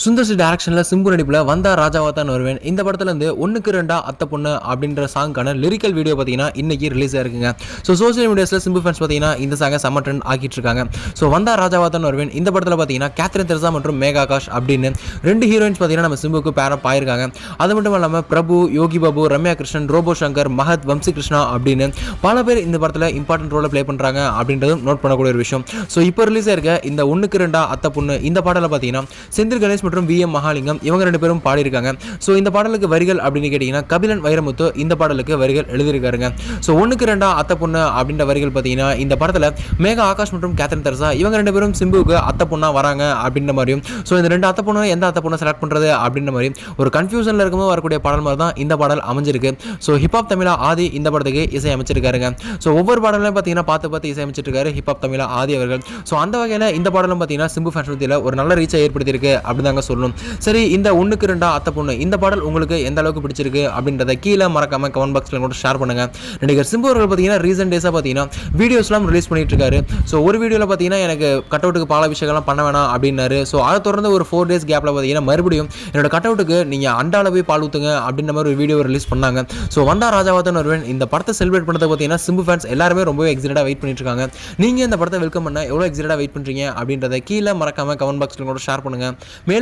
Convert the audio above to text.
Sundar C டேரக்ஷனில் Simbu நடிப்பில் வந்தா ராஜாவா தான் வருவேன். இந்த படத்துலேருந்து ஒன்றுக்கு ரெண்டா அத்தை பொண்ணு அப்படின்ற சாங்கான லிரிக்கல் வீடியோ பார்த்தீங்கன்னா இன்றைக்கி ரிலீஸ் ஆயிருக்குங்க. ஸோ சோஷியல் மீடியாஸில் சிம்பு ஃபேன்ஸ் பார்த்தீங்கன்னா இந்த சாங்கை செம்ம ட்ரெண்ட் ஆக்கிட்டு இருக்காங்க. ஸோ வந்தா ராஜாவா தான் வருவேன். இந்த படத்தில் பார்த்தீங்கன்னா கேத்ரின் தெரசா மற்றும் மேகா ஆகாஷ் அப்படின்னு ரெண்டு ஹீரோயின்ஸ் பார்த்தீங்கன்னா நம்ம சிம்புக்கு பேரப் ஆயிருக்காங்க அது மட்டும் இல்லாமல் பிரபு யோகி பாபு ரம்யா கிருஷ்ணன் ரோபோ சங்கர் மகத் வம்சி கிருஷ்ணா அப்படின்னு பல பேர் இந்த படத்தில் இம்பார்ட்டன்ட் ரோலை ப்ளே பண்ணுறாங்க அப்படின்றதும் நோட் பண்ணக்கூடிய ஒரு விஷயம். ஸோ இப்போ ரிலீஸ் ஆயிருக்க இந்த ஒன்றுக்கு ரெண்டா அத்தை பொண்ணு இந்த பாடலை பார்த்தீங்கன்னா செந்தில் கணேஷ் மற்றும் வி எம் மகாலிங்கம் இவங்க ரெண்டு பேரும் பாடியிருக்காங்க. ஸோ இந்த பாடலுக்கு வரிகள் அப்படின்னு கேட்டிங்கன்னா கபிலன் வைரமுத்து இந்த பாடலுக்கு வரிகள் எழுதியிருக்காருங்க. ஸோ ஒன்றுக்கு ரெண்டா அத்தை பொண்ணு அப்படின்ற வரிகள் பார்த்தீங்கன்னா இந்த படத்தில் மேகா ஆகாஷ் மற்றும் கேத்ரின் தெரசா இவங்க ரெண்டு பேரும் சிம்புவுக்கு அத்தை பொண்ணா வராங்க அப்படின்ற மாதிரியும் ஸோ இந்த ரெண்டு அத்தை பொண்ணு எந்த அத்தை பொண்ணை செலக்ட் பண்ணுறது அப்படின்ற மாதிரி ஒரு கன்ஃபியூஷனில் இருக்கும்போது வரக்கூடிய பாடல் மாதிரி தான் இந்த பாடல் அமைஞ்சிருக்கு. ஸோ ஹிப்ஹாப் தமிழா ஆதி இந்த படத்துக்கு இசை அமைச்சிருக்காருங்க ஸோ ஒவ்வொரு பாடலையும் பார்த்தீங்கன்னா பார்த்து பார்த்து இசை அமைச்சிருக்காரு ஹிப்ஹாப் தமிழா ஆதி அவர்கள். ஸோ அந்த வகையில் இந்த பாடலும் பார்த்தீங்கன்னா சிம்பு ஃபேன்ஸ் ஒரு நல்ல ரீச்சை ஏற்படுத்தியிருக்கு அப்படி தாங்க சொல்லணும். சரி இந்த ஒன்றுக்கு ரெண்டா அத்தை பொண்ணு இந்த பாடல் உங்களுக்கு எந்த அளவுக்கு பிடிச்சிருக்கு அப்படின்றத கீழே மறக்காம கமெண்ட் பாக்ஸில் கூட ஷேர் பண்ணுங்க. நடிகர் சிம்பு அவர்கள் பார்த்தீங்கன்னா ரீசெண்ட் டேஸாக பார்த்தீங்கன்னா வீடியோஸ்லாம் ரிலீஸ் பண்ணிட்டு இருக்காரு. ஸோ ஒரு வீடியோவில் பார்த்தீங்கன்னா எனக்கு கட் அவுட்டுக்கு பால விஷயங்கள்லாம் பண்ண வேணாம் அப்படின்னாரு. ஸோ அதை தொடர்ந்து ஒரு ஃபோர் டேஸ் கேப்பில் பார்த்தீங்கன்னா மறுபடியும் என்னோட கட் அவுட்டுக்கு நீங்கள் அண்டால போய் பால் ஊற்றுங்க அப்படின்ற மாதிரி ஒரு வீடியோ ரிலீஸ் பண்ணாங்க. ஸோ வந்தா ராஜாவாதன் ஒருவன் இந்த படத்தை செலிப்ரேட் பண்ணுறது பார்த்தீங்கன்னா சிம்பு ஃபேன்ஸ் எல்லாருமே ரொம்பவே எக்ஸைட்டாக வெயிட் பண்ணிட்டு இருக்காங்க. நீங்கள் இந்த படத்தை வெல்கம் பண்ண எவ்வளோ எக்ஸைட்டாக வெயிட் பண்ணுறீங்க அப்படின்றத கீழே மறக்காம கமெண்ட் பாக்ஸில் கூட ஷேர் பண்ணுங்க. மேலும்